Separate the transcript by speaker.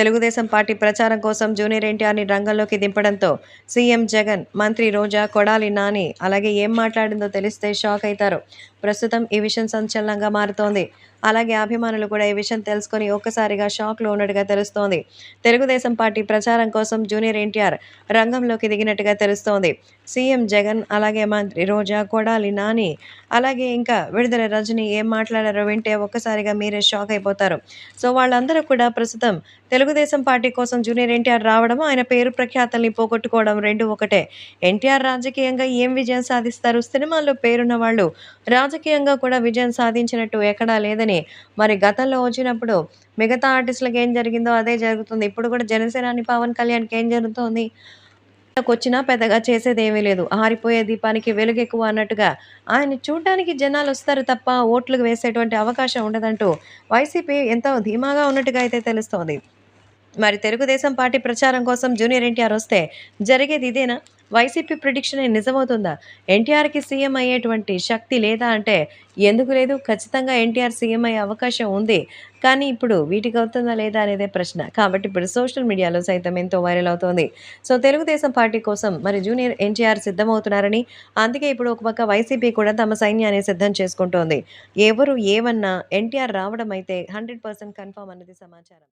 Speaker 1: Telugu Desam party ప్రచారం కోసం junior ఎన్టీఆర్ని రంగంలోకి దింపడంతో సీఎం జగన్ మంత్రి రోజా కొడాలి నాని అలాగే ఏం మాట్లాడిందో తెలిస్తే షాక్ అవుతారు. ప్రస్తుతం ఈ విషయం సంచలనంగా మారుతోంది. అలాగే అభిమానులు కూడా ఈ విషయం తెలుసుకొని ఒక్కసారిగా షాక్లో ఉన్నట్టుగా తెలుస్తోంది. తెలుగుదేశం పార్టీ ప్రచారం కోసం జూనియర్ ఎన్టీఆర్ రంగంలోకి దిగినట్టుగా తెలుస్తోంది. సీఎం జగన్ అలాగే మంత్రి రోజా కొడాలి నాని అలాగే ఇంకా విడుదల రజని ఏం మాట్లాడారో వింటే ఒక్కసారిగా మీరే షాక్ అయిపోతారు. సో వాళ్ళందరూ కూడా ప్రస్తుతం తెలుగుదేశం పార్టీ కోసం జూనియర్ ఎన్టీఆర్ రావడం ఆయన పేరు ప్రఖ్యాతల్ని పోగొట్టుకోవడం రెండు ఒకటే. ఎన్టీఆర్ రాజకీయంగా ఏం విజయం సాధిస్తారు? సినిమాల్లో పేరున్న వాళ్ళు రాజకీయంగా కూడా విజయం సాధించినట్టు ఎక్కడా లేదని మరి గతంలో వచ్చినప్పుడు మిగతా ఆర్టిస్టులకు ఏం జరిగిందో అదే జరుగుతుంది. ఇప్పుడు కూడా జనసేనాని పవన్ కళ్యాణ్కి ఏం జరుగుతుంది? వచ్చినా పెద్దగా చేసేది ఏమీ లేదు. ఆరిపోయే దీపానికి వెలుగు ఎక్కువ అన్నట్టుగా ఆయన చూడడానికి జనాలు వస్తారు తప్ప ఓట్లు వేసేటువంటి అవకాశం ఉండదంటూ వైసీపీ ఎంతో ధీమాగా ఉన్నట్టుగా అయితే తెలుస్తోంది. మరి తెలుగుదేశం పార్టీ ప్రచారం కోసం జూనియర్ ఎన్టీఆర్ వస్తే జరిగేది ఇదేనా? వైసీపీ ప్రిడిక్షన్ నిజమవుతుందా? ఎన్టీఆర్కి సీఎం అయ్యేటువంటి శక్తి లేదా అంటే ఎందుకు లేదు? ఖచ్చితంగా ఎన్టీఆర్ సీఎం అయ్యే అవకాశం ఉంది. కానీ ఇప్పుడు వీటికి అవుతుందా లేదా అనేదే ప్రశ్న. కాబట్టి ఇప్పుడు సోషల్ మీడియాలో సైతం ఎంతో వైరల్ అవుతోంది. సో తెలుగుదేశం పార్టీ కోసం మరి జూనియర్ ఎన్టీఆర్ సిద్ధమవుతున్నారని అందుకే ఇప్పుడు ఒక పక్క వైసీపీ కూడా తమ సైన్యాన్ని సిద్ధం చేసుకుంటోంది. ఎవరు ఏమన్నా ఎన్టీఆర్ రావడం అయితే హండ్రెడ్ పర్సెంట్ కన్ఫామ్ అన్నది సమాచారం.